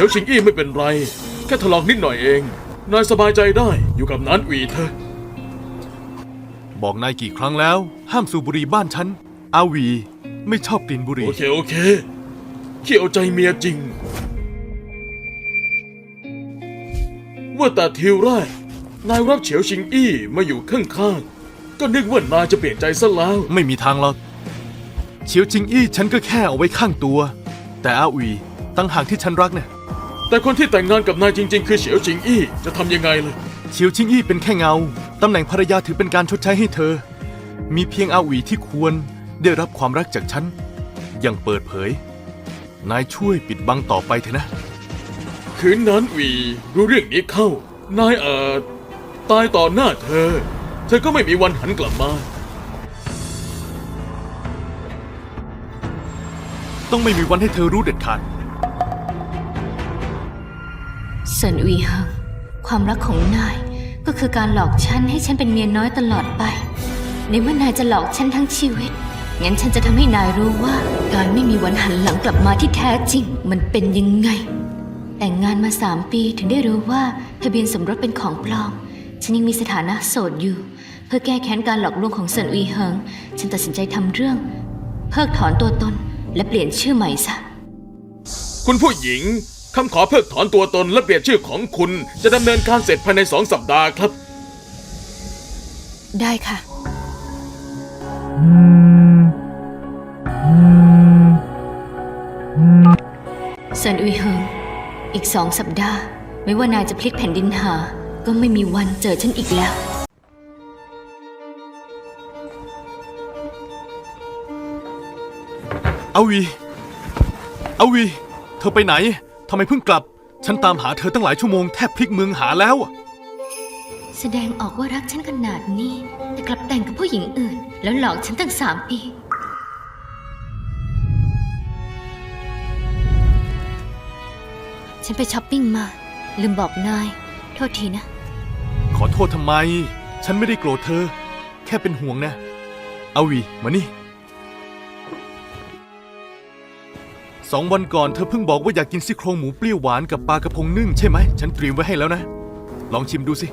ฉียวชิงอี้ไม่เป็นไร แค่ถลอกนิดหน่อยเอง นายสบายใจได้อยู่กับนานหวีเธอะบอกนายกี่ครั้งแล้ว ห้ามสูบบุหรี่บ้านฉัน อาวี ไม่ชอบกลิ่นบุหรี่ โอเคโอเคขี้เอาใจเมียจริง ว่าแต่ทีแรกนายรับเฉียวชิงอี้มาอยู่ข้างๆก็นึกว่านายจะเปลี่ยนใจซะแล้ว ไม่มีทางหรอกเฉียวจิงอี้ฉันก็แค่เอาไว้ข้างตัว แต่อาวีตั้งหากที่ฉันรักเนี่ย แต่คนที่แต่งงานกับนายจริง ๆ คือเฉียวชิงอี้จะทำยังไงล่ะเฉียวจิงอี้เป็นแค่เงา ตำแหน่งภรรยาถือเป็นการชดใช้ให้เธอ มีเพียงอาวีที่ควรได้รับความรักจากฉัน อย่างเปิดเผย นายช่วยปิดบังต่อไปเถอะนะ คืนนั้นหวีรู้เรื่องนี้เข้า นายเอ่อตายต่อหน้าเธอ เธอก็ไม่มีวันหันกลับมา ต้องไม่มีวันให้เธอรู้เด็ดขาด เซินอุยเฮิงความรักของนายก็คือการหลอกฉันให้ฉันเป็นเมียน้อยตลอดไป ในเมื่อนายจะหลอกฉันทั้งชีวิต งั้นฉันจะทำให้นายรู้ว่า การไม่มีวันหันหลังกลับมาที่แท้จริง มันเป็นยังไง แต่งงานมาสามปีถึงได้รู้ว่าทะเบียนสมรสเป็นของปลอม ฉันยังมีสถานะโสดอยู่ เพื่อแก้แค้นการหลอกลวงของเซินอุยเฮิง ฉันตัดสินใจทำเรื่อง เพิกถอนตัวตนและเปลี่ยนชื่อใหม่ซะ คุณผู้หญิง คำขอเพิกถอนตัวตนและเปลี่ยนชื่อของคุณจะดำเนินการเสร็จภายในสองสัปดาห์ครับ ได้ค่ะเซินอุยเฮิงอีกสองสัปดาห์ ไม่ว่านายจะพลิกแผ่นดินหา ก็ไม่มีวันเจอฉันอีกแล้วอาวีอาวี เธอไปไหน ทำไมเพิ่งกลับ ฉันตามหาเธอตั้งหลายชั่วโมงแทบพลิกเมืองหาแล้วอะแสดงออกว่ารักฉันขนาดนี้ แต่กลับแต่งกับผู้หญิงอื่น แล้วหลอกฉันตั้งสามปี ฉันไปช้อปปิ้งมา ลืมบอกนาย โทษทีนะ ขอโทษทำไม ฉันไม่ได้โกรธเธอ แค่เป็นห่วงนะอาวีมานี่ สองวันก่อนเธอเพิ่งบอกว่าอยากกินซี่โครงหมูเปรี้ยวหวานกับปลากระพงนึ่งใช่ไหม ฉันเตรียมไว้ให้แล้วนะ ลองชิมดูสิ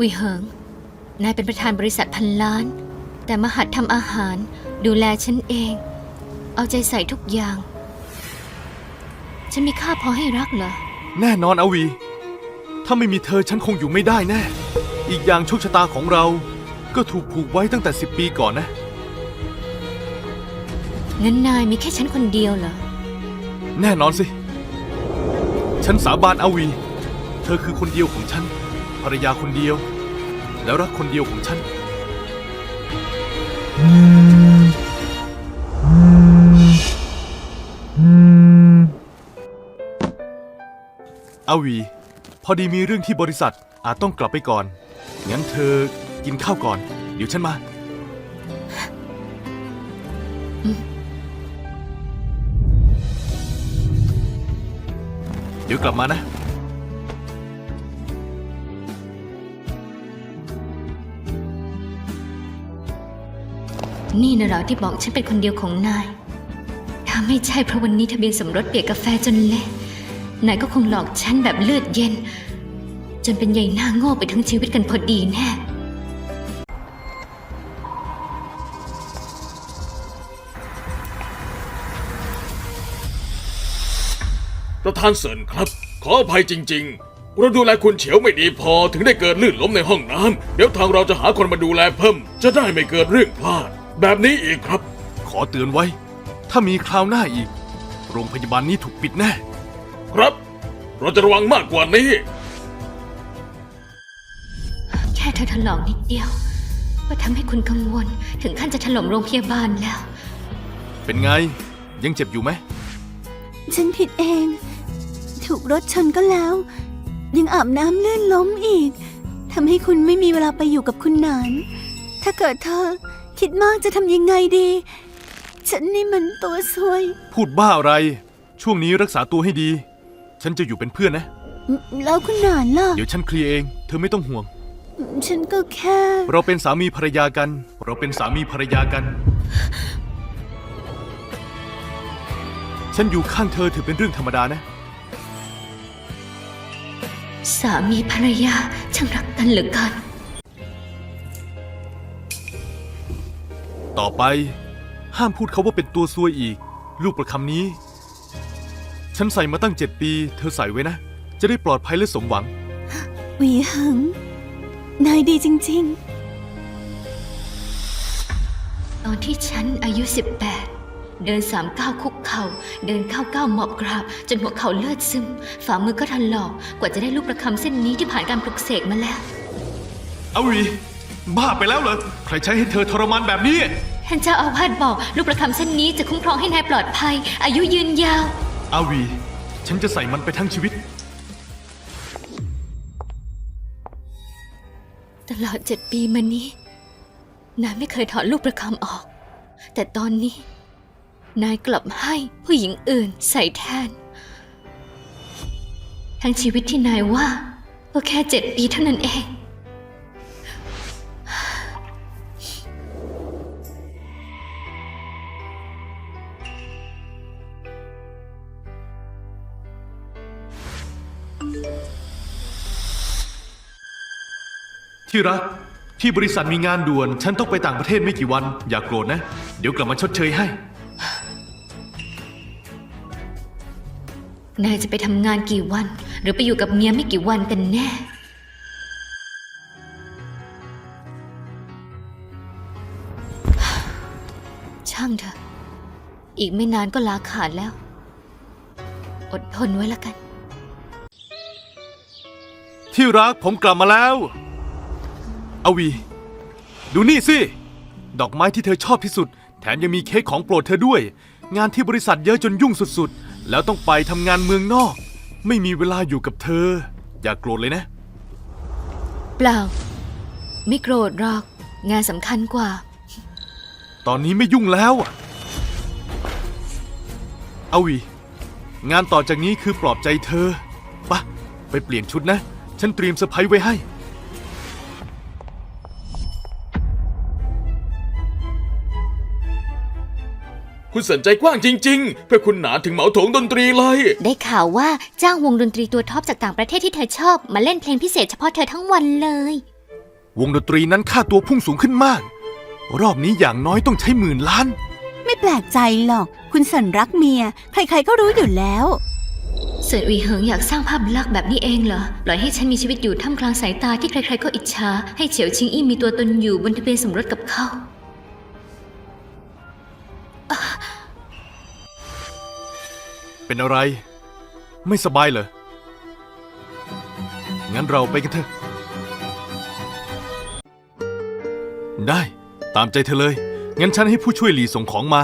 วิเหิง นายเป็นประธานบริษัทพันล้าน แต่มาหัดทำอาหาร ดูแลฉันเอง เอาใจใส่ทุกอย่าง ฉันมีค่าพอให้รักเหรอ แน่นอนอาวี ถ้าไม่มีเธอฉันคงอยู่ไม่ได้แน่ อีกอย่างโชคชะตาของเรา ก็ถูกผูกไว้ตั้งแต่สิบปีก่อนนะ งั้นนายมีแค่ฉันคนเดียวเหรอ แน่นอนสิ ฉันสาบานอาวี เธอคือคนเดียวของฉัน ภรรยาคนเดียว แล้วรักคนเดียวของฉัน อาวี พอดีมีเรื่องที่บริษัทอาจต้องกลับไปก่อน งั้นเธอกินข้าวก่อน เดี๋ยวฉันมา ดี๋ยวกลับมานะ นี่นะเหรอที่บอกฉันเป็นคนเดียวของนาย ถ้าไม่ใช่เพราะวันนี้ทะเบียนสมรสเปียกกาแฟจนเละนายก็คงหลอกฉันแบบเลือดเย็น จนเป็นใหญ่หน้าโง่ไปทั้งชีวิตกันพอดีแน่ ประธานเซินครับ ขออภัยจริง ๆ เราดูแลคุณเฉียวไม่ดีพอถึงได้เกิดลื่นล้มในห้องน้ำเดี๋ยวทางเราจะหาคนมาดูแลเพิ่ม จะได้ไม่เกิดเรื่องพลาด แบบนี้อีกครับ ขอเตือนไว้ ถ้ามีคราวหน้าอีก โรงพยาบาลนี้ถูกปิดแน่ ครับ เราจะระวังมากกว่านี้ แค่เธอถลอกนิดเดียว ก็ทำให้คุณกังวล ถึงขั้นจะถล่มโรงพยาบาลแล้ว เป็นไง ยังเจ็บอยู่ไหม ฉันผิดเอง ถูกรถชนก็แล้ว ยังอาบน้ำลื่นล้มอีกทำให้คุณไม่มีเวลาไปอยู่กับคุณหนาน ถ้าเกิดเธอ คิดมากจะทำยังไงดี ฉันนี่มันตัวซวย พูดบ้าอะไร ช่วงนี้รักษาตัวให้ดี ฉันจะอยู่เป็นเพื่อนนะ แล้วคุณหนานล่ะ เดี๋ยวฉันเคลียร์เอง เธอไม่ต้องห่วง ฉันก็แค่ เราเป็นสามีภรรยากัน เราเป็นสามีภรรยากัน ฉันอยู่ข้างเธอถือเป็นเรื่องธรรมดานะ สามีภรรยาช่างรักกันเหลือเกินต่อไป ห้ามพูดเขาว่าเป็นตัวซวยอีก ลูกประคำนี้ ฉันใส่มาตั้งเจ็ดปี เธอใส่ไว้นะ จะได้ปลอดภัยและสมหวัง หวีหึง นายดีจริงตอนที่ฉันอายุ18 เดินสามก้าวคุกเขา่าเดินเข้าก้าวหมอบกราบ จนหัวเข่าเลือดซึม ฝ่ามือก็ถลอกกว่าจะได้ลูกประคำเส้นนี้ที่ผ่านการปลุกเสกมาแล้ว เอาวีบ้าไปแล้วเหรอใครใช้ให้เธอทรมานแบบนี้ ท่านเจ้าอาวาสบอก ลูกประคำเส้นนี้จะคุ้มครองให้นายปลอดภัย อายุยืนยาว อาวี ฉันจะใส่มันไปทั้งชีวิต ตลอดเจ็ดปีมานี้นายไม่เคยถอดลูกประคำออก แต่ตอนนี้ นายกลับให้ผู้หญิงอื่นใส่แทน ทั้งชีวิตที่นายว่า ก็แค่เจ็ดปีเท่านั้นเอง ที่รัก ที่บริษัทมีงานด่วน ฉันต้องไปต่างประเทศไม่กี่วัน อย่ากโกรธนะ เดี๋ยวกลับมาชดเชยให้ นายจะไปทำงานกี่วัน หรือไปอยู่กับเมียไม่กี่วันกันแน่ ช่างเถอะ อีกไม่นานก็ลาขาดแล้ว อดทนไว้ละกัน ที่รักผมกลับมาแล้วอวี ดูนี่สิ ดอกไม้ที่เธอชอบที่สุด แถมยังมีเค้กของโปรดเธอด้วย งานที่บริษัทเยอะจนยุ่งสุด แล้วต้องไปทำงานเมืองนอก ไม่มีเวลาอยู่กับเธอ อย่ากโกรธเลยนะ เปล่า ไม่โกรธหรอก งานสำคัญกว่า ตอนนี้ไม่ยุ่งแล้วอะอาวีงานต่อจากนี้คือปลอบใจเธอปะไปเปลี่ยนชุดนะ ฉันเตรียมเซอร์ไพรส์ไว้ให้ คุณสนใจกว้างจริง ๆ เพื่อคุณหนานถึงเหมาโถงดนตรีเลย ได้ข่าวว่าจ้างวงดนตรีตัวท็อปจากต่างประเทศที่เธอชอบ มาเล่นเพลงพิเศษเฉพาะเธอทั้งวันเลย วงดนตรีนั้นค่าตัวพุ่งสูงขึ้นมาก รอบนี้อย่างน้อยต้องใช้หมื่นล้านๆไม่แปลกใจหรอก คุณสันรักเมีย ใครๆก็รู้อยู่แล้ว ส่วนอุยเหิงอยากสร้างภาพลักษณ์แบบนี้เองเหรอ ปล่อยให้ฉันมีชีวิตอยู่ท่ามกลางสายตาที่ใครๆก็อิจฉา ให้เฉียวชิงอี้มีตัวตนอยู่บนทะเบียนสมรสกับเขา เป็นอะไร ไม่สบายเหรอ งั้นเราไปกันเถอะ ได้ ตามใจเธอเลย งั้นฉันให้ผู้ช่วยหลีส่งของมา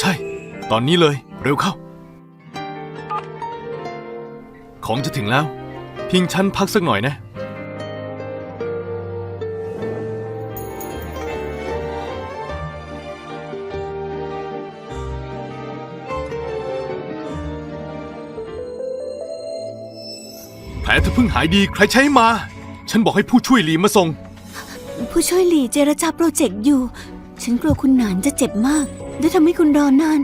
ใช่ ตอนนี้เลย เร็วเข้า ของจะถึงแล้ว เพียงฉันพักสักหน่อยนะ เธอเพิ่งหายดีใครใช้มา ฉันบอกให้ผู้ช่วยหลีมาส่ง ผู้ช่วยหลีเจรจาโปรเจกต์อยู่ ฉันกลัวคุณหนานจะเจ็บมากและทำให้คุณรอนาน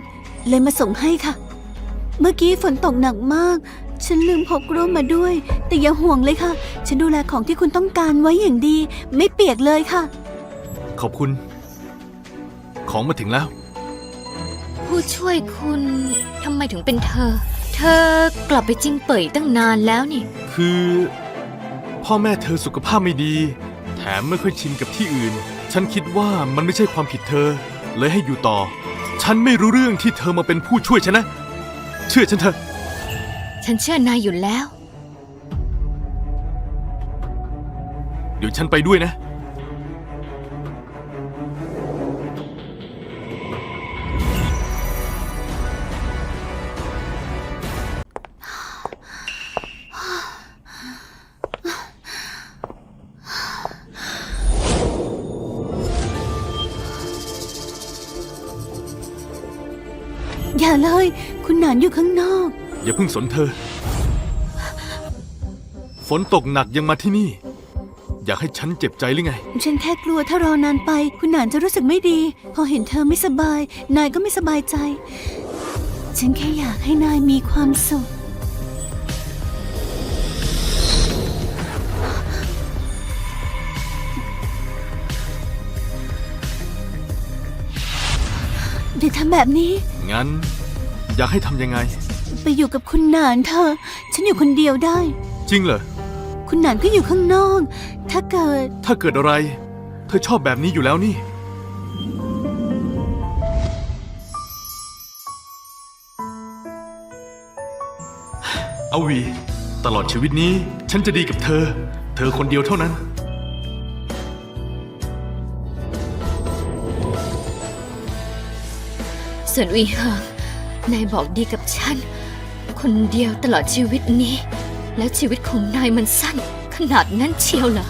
เลยมาส่งให้ค่ะ เมื่อกี้ฝนตกหนักมาก ฉันลืมพกร่มมาด้วย แต่อย่าห่วงเลยค่ะ ฉันดูแลของที่คุณต้องการไว้อย่างดี ไม่เปียกเลยค่ะ ขอบคุณ ของมาถึงแล้ว ผู้ช่วยคุณทำไมถึงเป็นเธอ เธอกลับไปจริงเป่ยตั้งนานแล้วนี่ คือ พ่อแม่เธอสุขภาพไม่ดี แถมไม่ค่อยชินกับที่อื่น ฉันคิดว่ามันไม่ใช่ความผิดเธอ เลยให้อยู่ต่อ ฉันไม่รู้เรื่องที่เธอมาเป็นผู้ช่วยฉันนะ เชื่อฉันเถอะฉันเชื่อนายอยู่แล้ว เดี๋ยวฉันไปด้วยนะ สนเธอ ฝนตกหนักยังมาที่นี่ อยากให้ฉันเจ็บใจหรือไง ฉันแค่กลัวถ้ารอนานไป คุณหนานจะรู้สึกไม่ดี พอเห็นเธอไม่สบาย นายก็ไม่สบายใจ ฉันแค่อยากให้นายมีความสุข เดี๋ยวทำแบบนี้ งั้น อยากให้ทำยังไง ไปอยู่กับคุณหนานเธอะฉันอยู่คนเดียวได้ จริงเหรอ คุณหนานก็อยู่ข้างนอก ถ้าเกิด ถ้าเกิดอะไร เธอชอบแบบนี้อยู่แล้วนี่ เอาวี ตลอดชีวิตนี้ ฉันจะดีกับเธอ เธอคนเดียวเท่านั้น ส่วนวีเฮิงนายบอกดีกับฉัน คนเดียวตลอดชีวิตนี้ แล้วชีวิตของนายมันสั้น ขนาดนั้นเชียวเหรอ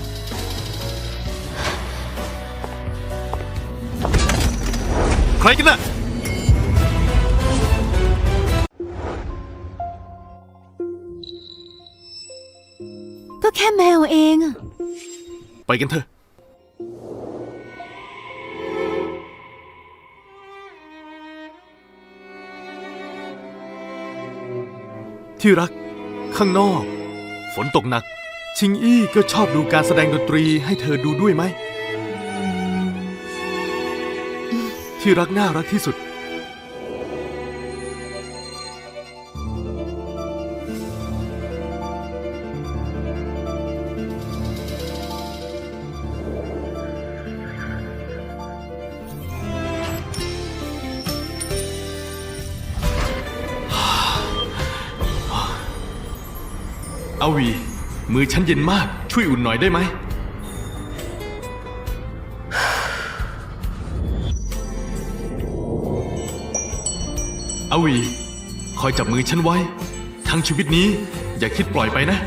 ใครกันน่ะก็แค่แมวเองอะไปกันเถอะ ที่รัก ข้างนอก ฝนตกหนัก ชิงอี้ก็ชอบดูการแสดงดนตรีให้เธอดูด้วยไหม ที่รักน่ารักที่สุด อฉันเย็นมาก ช่วยอุ่นหน่อยได้ไหมอาวี คอยจับมือฉันไว้ ทั้งชีวิตนี้อย่าคิดปล่อยไปนะ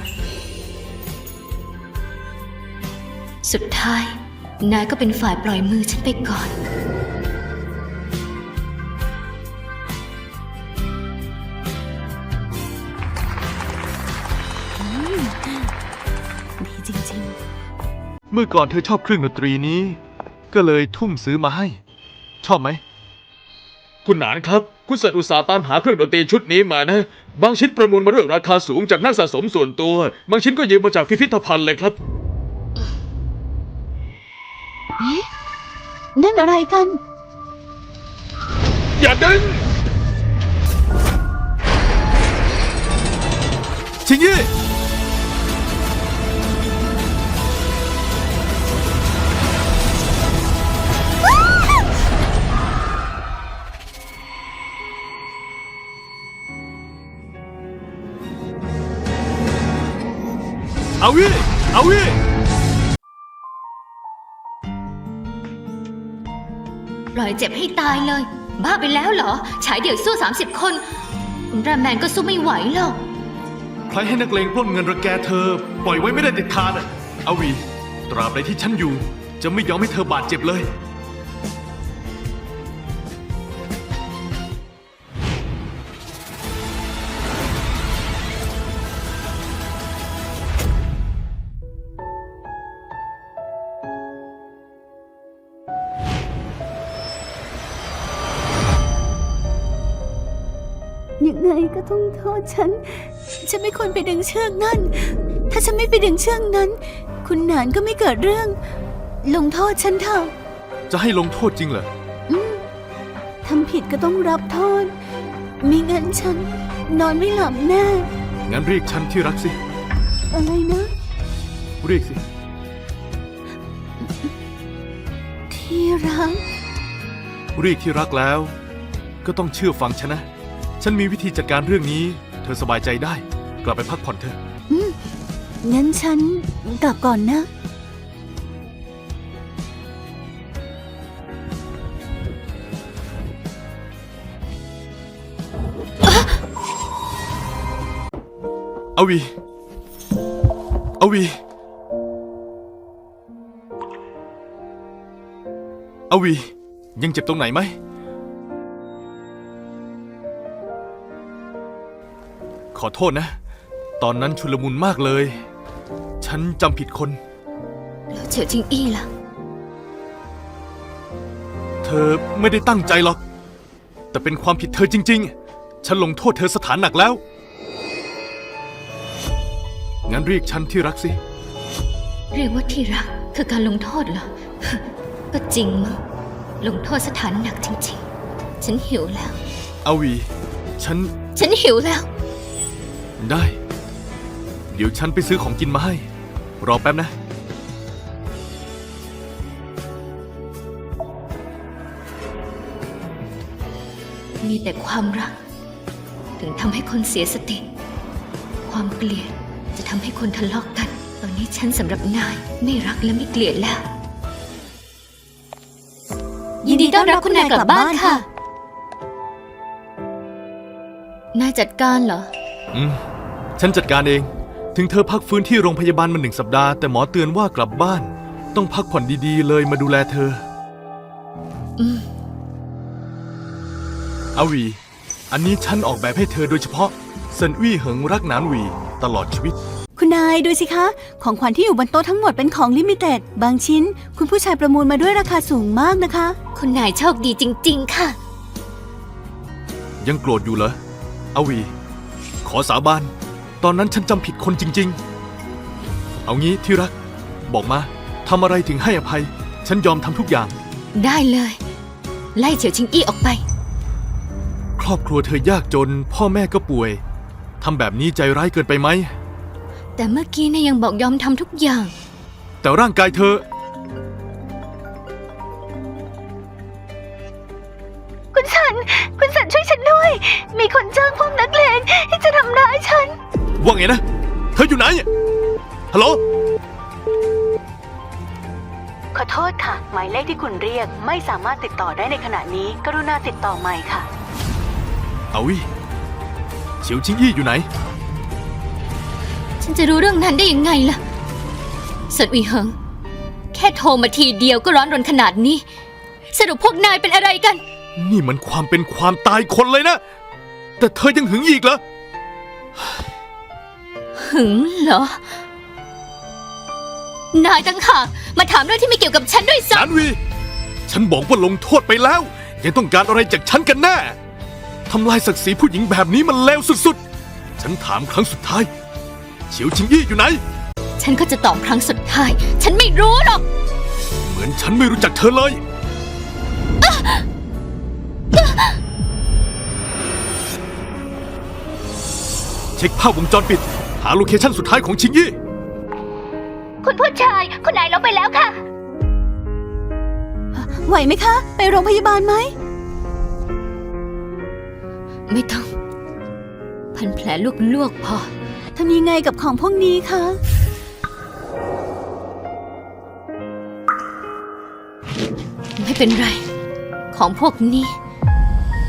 สุดท้าย นายก็เป็นฝ่ายปล่อยมือฉันไปก่อน มื่อก่อนเธอชอบเครื่องดนตรีนี้ ก็เลยทุ่มซื้อมาให้ ชอบไหม คุณหนานครับ คุณสัตว์อุตสาห์ตามหาเครื่องดนตรีชุดนี้มานะ บางชิ้นประมูลมาด้วยราคาสูงจากนักสะสมส่วนตัว บางชิ้นก็ยืมมาจากพิพิธภัณฑ์เลยครับๆนั่นอะไรกัน อย่าดึง ชิงยี่ เอาวิเอาวิปล่อยเจ็บให้ตายเลย บ้าไปแล้วเหรอ ฉายเดี่ยวสู้ 30 คนอุลตร้าแมนก็สู้ไม่ไหวหรอก ใครให้นักเลงปล้นเงินระแกเธอ ปล่อยไว้ไม่ได้เด็ดขาดอะเอาวี ตราบใดที่ฉันอยู่ จะไม่ยอมให้เธอบาดเจ็บเลย ต้องโทษฉัน ฉันไม่ควรไปดึงเชือกนั่น ถ้าฉันไม่ไปดึงเชือกนั้น คุณหนานก็ไม่เกิดเรื่อง ลงโทษฉันเถอะ จะให้ลงโทษจริงเหรอ อืมทำผิดก็ต้องรับโทษมิงั้นฉัน นอนไม่หลับแน่ งั้นเรียกฉันที่รักสิ อะไรนะ เรียกสิ ที่รัก เรียกที่รักแล้ว ก็ต้องเชื่อฟังฉันนะ ฉันมีวิธีจัดการเรื่องนี้ เธอสบายใจได้ กลับไปพักผ่อนเถอะ งั้นฉันกลับก่อนนะเอาวีเอาวีเอาวี ยังเจ็บตรงไหนไหม ขอโทษนะ ตอนนั้นชุลมุนมากเลย ฉันจำผิดคน แล้วเฉียวจิงอี้ล่ะ เธอไม่ได้ตั้งใจหรอก แต่เป็นความผิดเธอจริง ๆ ฉันลงโทษเธอสถานหนักแล้ว งั้นเรียกฉันที่รักสิ เรียกว่าที่รักคือการลงโทษเหรอ ก็จริงมั้งลงโทษสถานหนักจริงฉันหิวแล้ว อาวี ฉัน ฉันหิวแล้ว ได้ เดี๋ยวฉันไปซื้อของกินมาให้ รอแป๊บนะ มีแต่ความรัก ถึงทำให้คนเสียสติ ความเกลียดจะทำให้คนทะเลาะกกัน ตอนนี้ฉันสำหรับนายไม่รักและไม่เกลียดแล้ว ยินดีต้อนรับคุณนายกลับบ้านค่ะ นายจัดการเหรอ อืม ฉันจัดการเอง ถึงเธอพักฟื้นที่โรงพยาบาลมาหนึ่งสัปดาห์ แต่หมอเตือนว่ากลับบ้าน ต้องพักผ่อนดีๆ เลยมาดูแลเธอ อืม อาวี อันนี้ฉันออกแบบให้เธอโดยเฉพาะเซินวี่เหิงรักหนานหวี ตลอดชีวิต คุณนายดูสิคะ ของขวัญที่อยู่บนโต๊ะทั้งหมดเป็นของลิมิเต็ด บางชิ้น คุณผู้ชายประมูลมาด้วยราคาสูงมากนะคะ คุณนายโชคดีจริง ๆ ค่ะ ยังโกรธอยู่เหรออาวี ขอสาบาน ตอนนั้นฉันจำผิดคนจริง ๆ เอางี้ที่รัก บอกมาทำอะไรถึงให้อภัย ฉันยอมทำทุกอย่าง ได้เลย ไล่เฉียวชิงอี้ออกไป ครอบครัวเธอยากจน พ่อแม่ก็ป่วยทำแบบนี้ใจร้ายเกินไปไหม แต่เมื่อกี้นายยังบอกยอมทำทุกอย่าง แต่ร่างกายเธอ คุณสัน คุณสันช่วยฉันด้วย มีคนจ้างพวกนักเลงที่จะทำร้ายฉัน ว่าไงนะ เธออยู่ไหน ฮัลโหล ขอโทษค่ะ หมายเลขที่คุณเรียกไม่สามารถติดต่อได้ในขณะนี้ กรุณาติดต่อใหม่ค่ะ เอาวิเฉียวชิงอี้อยู่ไหน ฉันจะรู้เรื่องนั้นได้ยังไงล่ะสดวีเหิง แค่โทรมาทีเดียวก็ร้อนรนขนาดนี้ สรุปพวกนายเป็นอะไรกัน นี่มันความเป็นความตายคนเลยนะ แต่เธอยังหึงอีกเหรอ หึงเหรอ นายตั้งหากมาถามเรื่องที่ไม่เกี่ยวกับฉันด้วยซ้สารวี ฉันบอกว่าลงโทษไปแล้ว ยังต้องการอะไรจากฉันกันแน่ ทำลายศักดิ์ศรีผู้หญิงแบบนี้มันเลวสุดๆ ฉันถามครั้งสุดท้าย เฉียวชิงอี้อยู่ไหนำฉันก็จะตอบครั้งสุดท้าย ฉันไม่รู้หรอก เหมือนฉันไม่รู้จักเธอเลย เช็คภาพวงจรปิด หาโลเคชั่นสุดท้ายของชิงยี่คุณผู้ชายคุณนายลงไปแล้วค่ะ ไหวไหมคะ ไปโรงพยาบาลไหม ไม่ต้อง พันแผลลวกๆพอ ทำยังไงกับของพวกนี้คะ ไม่เป็นไร ของพวกนี้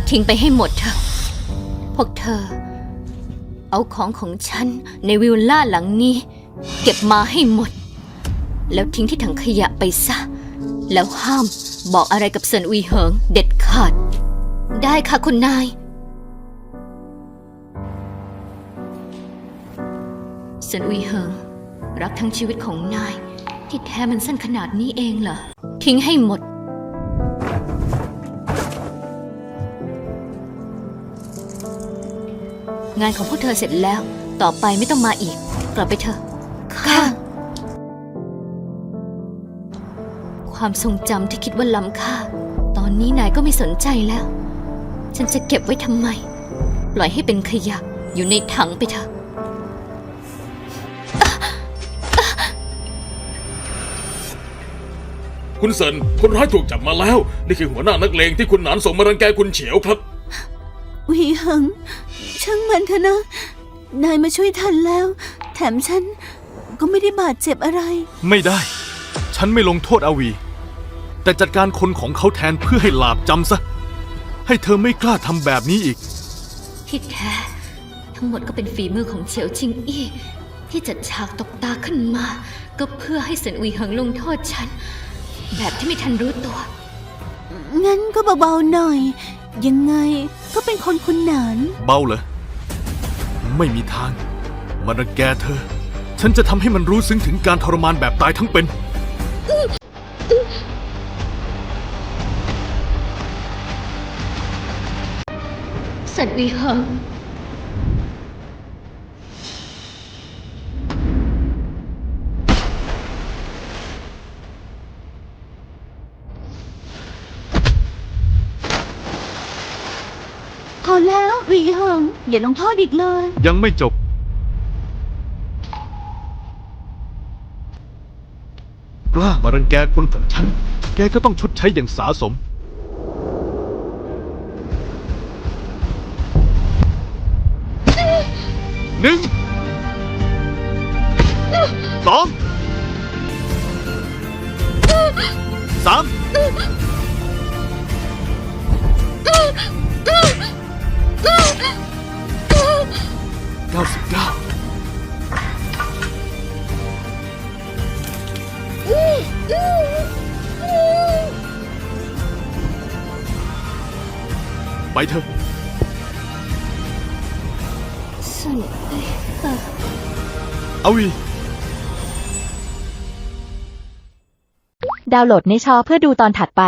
ทิ้งไปให้หมดเถอะ พวกเธอ เอาของของฉันในวิลล่าหลังนี้ เก็บมาให้หมด แล้วทิ้งที่ถังขยะไปซะ แล้วห้ามบอกอะไรกับเซินอุยเหิงเด็ดขาด ได้ค่ะคุณนายเซินอุยเหิงรักทั้งชีวิตของนาย ที่แท้มันสั้นขนาดนี้เองเหรอ ทิ้งให้หมด งานของพวกเธอเสร็จแล้ว ต่อไปไม่ต้องมาอีก กลับไปเถอะ ค่ะ ความทรงจำที่คิดว่าล้ำค่า ตอนนี้นายก็ไม่สนใจแล้ว ฉันจะเก็บไว้ทำไม ปล่อยให้เป็นขยะอยู่ในถังไปเถอะคุณเซินคนร้ายถูกจับมาแล้ว นี่คือหัวหน้านักเลงที่คุณหนานส่งมารังแกคุณเฉียวครับห วีหัง ช่างมันเถอะนะ นายมาช่วยทันแล้ว แถมฉันก็ไม่ได้บาดเจ็บอะไร ไม่ได้ ฉันไม่ลงโทษอาวี แต่จัดการคนของเขาแทนเพื่อให้หลาบจำซะ ให้เธอไม่กล้าทำแบบนี้อีก ที่แท้ ทั้งหมดก็เป็นฝีมือของเฉียวจิงอี้ที่จัดฉากตบตาขึ้นมา ก็เพื่อให้เซินอุยเหิงลงโทษฉัน แบบที่ไม่ทันรู้ตัว งั้นก็เบาๆหน่อย ยังไงก็เป็นคนคุณหนานเบาเหรอ ไม่มีทาง มันรังแกเธอ ฉันจะทำให้มันรู้ซึ้งถึงการทรมานแบบตายทั้งเป็นเซินอุยเหิ อย่าลงโทษอีกเลย ยังไม่จบ กล้ามารังแกคนของฉัน แกก็ต้องชดใช้อย่างสาสม หนึ่ง สอง สาม เก้าสิบเก้าไปเถอะส่นอีหางเอาวี ดาวน์โหลดในชอเพื่อดูตอนถัดไป